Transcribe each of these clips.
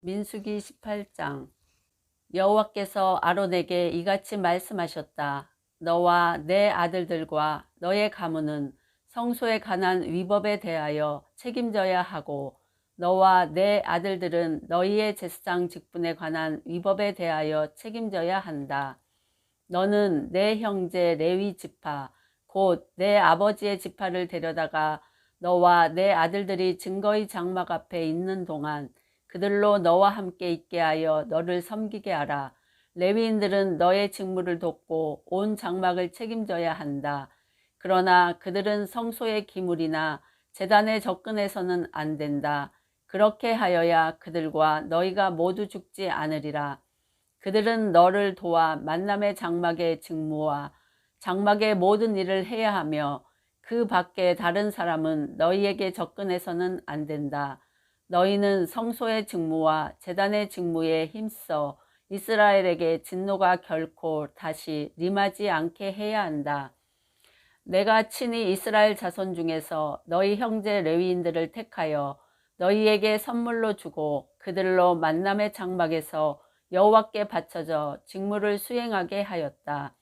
민수기 18장 여호와께서 아론에게 이같이 말씀하셨다. 너와 내 아들들과 너의 가문은 성소에 관한 위법에 대하여 책임져야 하고 너와 내 아들들은 너희의 제사장 직분에 관한 위법에 대하여 책임져야 한다. 너는 내 형제 레위 지파 곧 내 아버지의 지파를 데려다가 너와 내 아들들이 증거의 장막 앞에 있는 동안 그들로 너와 함께 있게 하여 너를 섬기게 하라. 레위인들은 너의 직무를 돕고 온 장막을 책임져야 한다. 그러나 그들은 성소의 기물이나 재단에 접근해서는 안 된다. 그렇게 하여야 그들과 너희가 모두 죽지 않으리라. 그들은 너를 도와 만남의 장막의 직무와 장막의 모든 일을 해야 하며 그 밖에 다른 사람은 너희에게 접근해서는 안 된다. 너희는 성소의 직무와 재단의 직무에 힘써 이스라엘에게 진노가 결코 다시 임하지 않게 해야 한다. 내가 친히 이스라엘 자손 중에서 너희 형제 레위인들을 택하여 너희에게 선물로 주고 그들로 만남의 장막에서 여호와께 바쳐져 직무를 수행하게 하였다.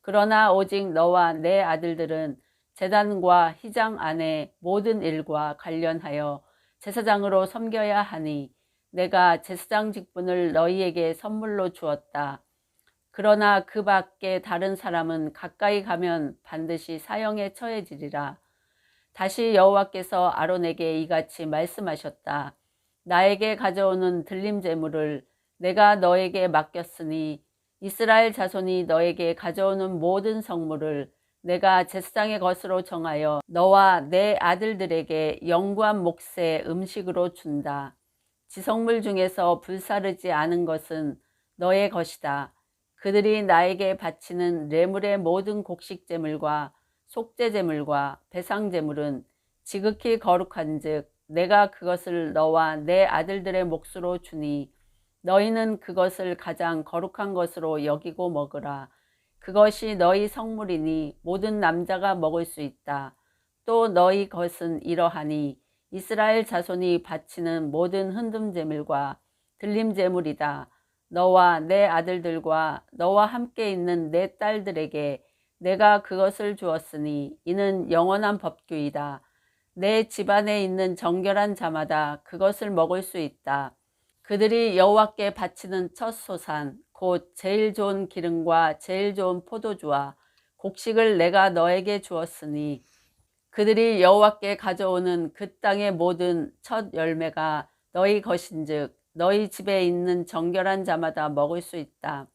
그러나 오직 너와 내 아들들은 재단과 희장 안의 모든 일과 관련하여 제사장으로 섬겨야 하니 내가 제사장 직분을 너희에게 선물로 주었다. 그러나 그 밖에 다른 사람은 가까이 가면 반드시 사형에 처해지리라. 다시 여호와께서 아론에게 이같이 말씀하셨다. 나에게 가져오는 들림 제물을 내가 너에게 맡겼으니 이스라엘 자손이 너에게 가져오는 모든 성물을 내가 제사장의 것으로 정하여 너와 내 아들들에게 영구한 몫의 음식으로 준다. 지성물 중에서 불사르지 않은 것은 너의 것이다. 그들이 나에게 바치는 레물의 모든 곡식제물과 속죄제물과 배상제물은 지극히 거룩한 즉 내가 그것을 너와 내 아들들의 몫으로 주니 너희는 그것을 가장 거룩한 것으로 여기고 먹으라. 그것이 너희 성물이니 모든 남자가 먹을 수 있다. 또 너희 것은 이러하니 이스라엘 자손이 바치는 모든 흔듦 제물과 들림 제물이다. 너와 내 아들들과 너와 함께 있는 내 딸들에게 내가 그것을 주었으니 이는 영원한 법규이다. 내 집안에 있는 정결한 자마다 그것을 먹을 수 있다. 그들이 여호와께 바치는 첫 소산 곧 제일 좋은 기름과 제일 좋은 포도주와 곡식을 내가 너에게 주었으니 그들이 여호와께 가져오는 그 땅의 모든 첫 열매가 너희 것인즉 너희 집에 있는 정결한 자마다 먹을 수 있다.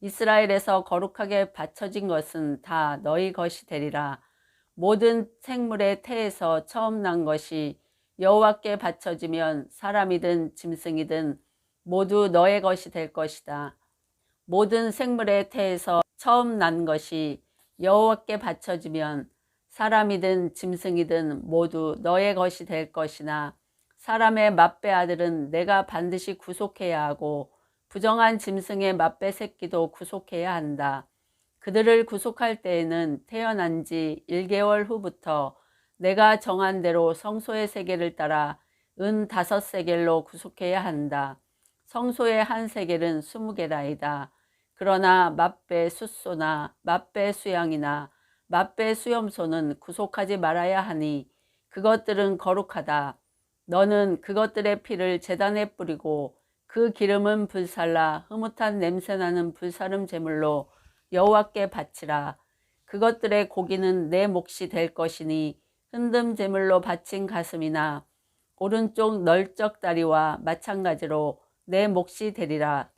이스라엘에서 거룩하게 바쳐진 것은 다 너희 것이 되리라. 모든 생물의 태에서 처음 난 것이 여호와께 바쳐지면 사람이든 짐승이든 모두 너의 것이 될 것이다. 모든 생물의 태에서 처음 난 것이 여호와께 바쳐지면 사람이든 짐승이든 모두 너의 것이 될 것이나 사람의 맏배 아들은 내가 반드시 구속해야 하고 부정한 짐승의 맏배 새끼도 구속해야 한다. 그들을 구속할 때에는 태어난 지 1개월 후부터 내가 정한 대로 성소의 세계를 따라 은 다섯 세겔로 구속해야 한다. 성소의 한 세겔은 스무 개라이다. 그러나 맛배 숫소나 맛배 수양이나 맛배 수염소는 구속하지 말아야 하니 그것들은 거룩하다. 너는 그것들의 피를 재단에 뿌리고 그 기름은 불살라 흐뭇한 냄새나는 불사름 제물로 여호와께 바치라. 그것들의 고기는 내 몫이 될 것이니 흔듦 제물로 바친 가슴이나 오른쪽 널쩍 다리와 마찬가지로 내 몫이 되리라.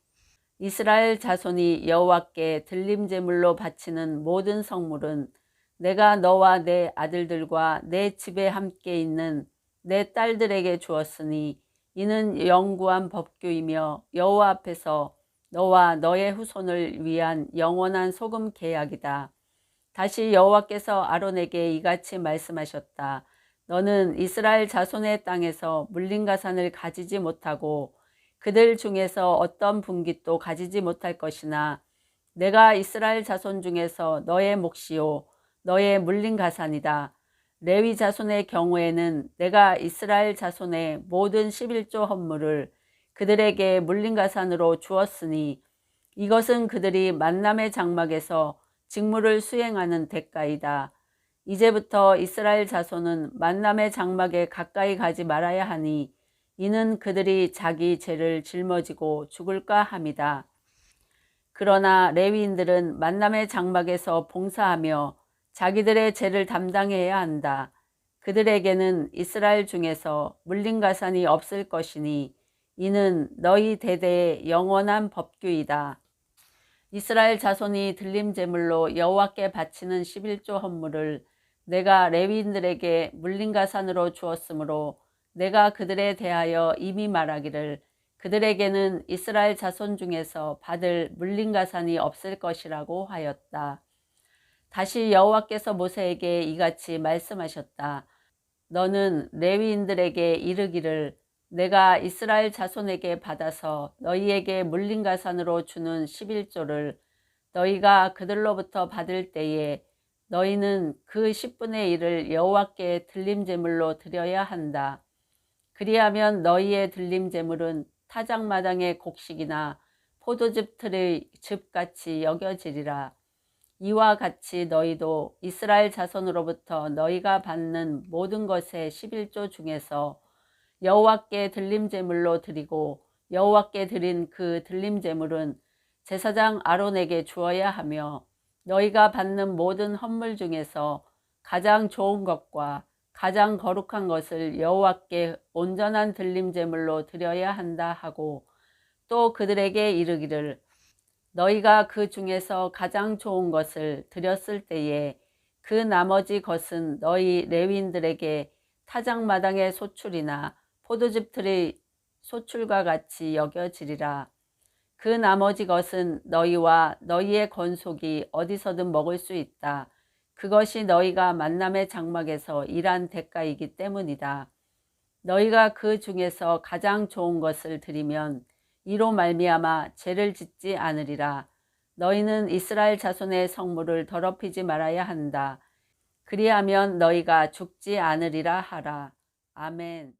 이스라엘 자손이 여호와께 들림 제물로 바치는 모든 성물은 내가 너와 내 아들들과 내 집에 함께 있는 내 딸들에게 주었으니 이는 영구한 법규이며 여호와 앞에서 너와 너의 후손을 위한 영원한 소금 계약이다. 다시 여호와께서 아론에게 이같이 말씀하셨다. 너는 이스라엘 자손의 땅에서 물린 가산을 가지지 못하고 그들 중에서 어떤 분깃도 가지지 못할 것이나 내가 이스라엘 자손 중에서 너의 몫이요 너의 물린 가산이다. 레위 자손의 경우에는 내가 이스라엘 자손의 모든 11조 헌물을 그들에게 물린 가산으로 주었으니 이것은 그들이 만남의 장막에서 직무를 수행하는 대가이다. 이제부터 이스라엘 자손은 만남의 장막에 가까이 가지 말아야 하니 이는 그들이 자기 죄를 짊어지고 죽을까 함이다. 그러나 레위인들은 만남의 장막에서 봉사하며 자기들의 죄를 담당해야 한다. 그들에게는 이스라엘 중에서 물린 가산이 없을 것이니 이는 너희 대대의 영원한 법규이다. 이스라엘 자손이 들림 제물로 여호와께 바치는 11조 헌물을 내가 레위인들에게 물린 가산으로 주었으므로 내가 그들에 대하여 이미 말하기를 그들에게는 이스라엘 자손 중에서 받을 물린가산이 없을 것이라고 하였다. 다시 여호와께서 모세에게 이같이 말씀하셨다. 너는 레위인들에게 이르기를 내가 이스라엘 자손에게 받아서 너희에게 물린가산으로 주는 11조를 너희가 그들로부터 받을 때에 너희는 그 10분의 1을 여호와께 들림 제물로 드려야 한다. 그리하면 너희의 들림 제물은 타작마당의 곡식이나 포도즙 틀의 즙같이 여겨지리라. 이와 같이 너희도 이스라엘 자손으로부터 너희가 받는 모든 것의 11조 중에서 여호와께 들림 제물로 드리고 여호와께 드린 그 들림 제물은 제사장 아론에게 주어야 하며 너희가 받는 모든 헌물 중에서 가장 좋은 것과 가장 거룩한 것을 여호와께 온전한 들림 제물로 드려야 한다 하고 또 그들에게 이르기를 너희가 그 중에서 가장 좋은 것을 드렸을 때에 그 나머지 것은 너희 레위인들에게 타작마당의 소출이나 포도즙 틀의 소출과 같이 여겨지리라. 그 나머지 것은 너희와 너희의 건속이 어디서든 먹을 수 있다. 그것이 너희가 만남의 장막에서 일한 대가이기 때문이다. 너희가 그 중에서 가장 좋은 것을 드리면 이로 말미암아 죄를 짓지 않으리라. 너희는 이스라엘 자손의 성물을 더럽히지 말아야 한다. 그리하면 너희가 죽지 않으리라 하라. 아멘.